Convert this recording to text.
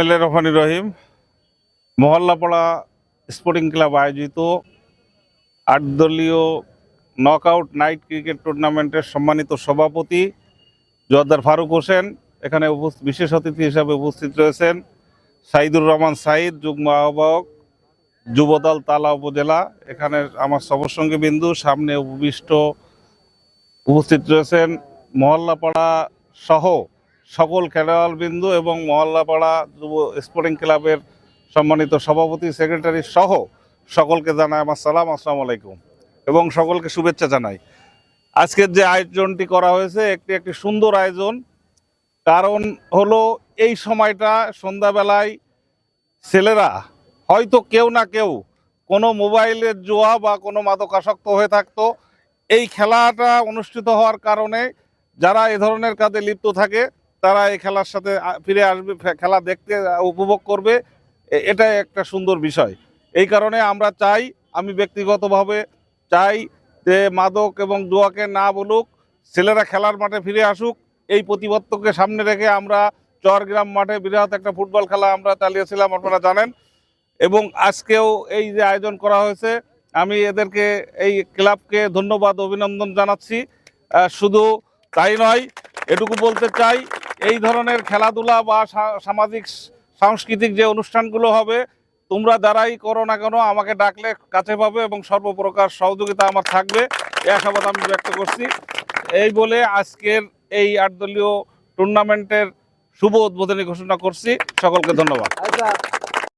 এল Rahmani Rahim, Mahallapara sporting club আয়োজিত আট দলীয় নকআউট নাইট ক্রিকেট টুর্নামেন্টের সম্মানিত সভাপতি জোয়াদ্দার ফারুক হোসেন, এখানে বিশেষ অতিথি হিসাবে উপস্থিত রয়েছেন সাইদুর রহমান সাইদ, যুগ্ম আহ্বায়ক, যুবদল তালা উপজেলা, এখানে আমার সবসঙ্গী বিন্দু সামনে উপবিষ্ট উপস্থিত রয়েছেন মহল্লাপাড়া সহ সকল খেলোয়াড় বিন্দু এবং মহল্লাপাড়া যুব স্পোর্টিং ক্লাবের সম্মানিত সভাপতি, সেক্রেটারি সহ সকলকে জানাই আমার সালাম, আসসালামু আলাইকুম এবং সকলকে শুভেচ্ছা জানাই। আজকের যে আয়োজনটি করা হয়েছে একটি একটি সুন্দর আয়োজন। কারণ হলো এই সময়টা সন্ধ্যাবেলায় ছেলেরা, হয়তো কেউ না কেউ কোনো মোবাইলের জোয়া বা কোনো মাদকাসক্ত হয়ে থাকতো। এই খেলাটা অনুষ্ঠিত হওয়ার কারণে যারা এ ধরনের কাজে লিপ্ত থাকে তারা এই খেলার সাথে ফিরে আসবে খেলা দেখতে উপভোগ করবে, এ- এটাই একটা সুন্দর বিষয়। এই কারণে আমরা চাই, আমি ব্যক্তিগতভাবে চাই যে মাদক এবং জুয়াকে না বলুক, ছেলেরা খেলার মাঠে ফিরে আসুক, এই প্রতিবদ্ধকে সামনে রেখে আমরা চরগ্রাম মাঠে বিরাট একটা ফুটবল খেলা আমরা চালিয়েছিলাম, আপনারা জানেন। এবং আজকেও এই যে আয়োজন করা হয়েছে, আমি এদেরকে, এই ক্লাবকে ধন্যবাদ, অভিনন্দন জানাচ্ছি। শুধু তাই নয়, এটুকু বলতে চাই এই ধরনের খেলাধুলা বা সামাজিক সাংস্কৃতিক যে অনুষ্ঠানগুলো হবে, তোমরা যারাই করো না কেন, আমাকে ডাকলে কাছে পাবে এবং সর্বপ্রকার সহযোগিতা আমার থাকবে। এই আশাবাদ আমি ব্যক্ত করছি। এই বলে আজকের এই আটদলীয় টুর্নামেন্টের শুভ উদ্বোধনী ঘোষণা করছি। সকলকে ধন্যবাদ। আচ্ছা।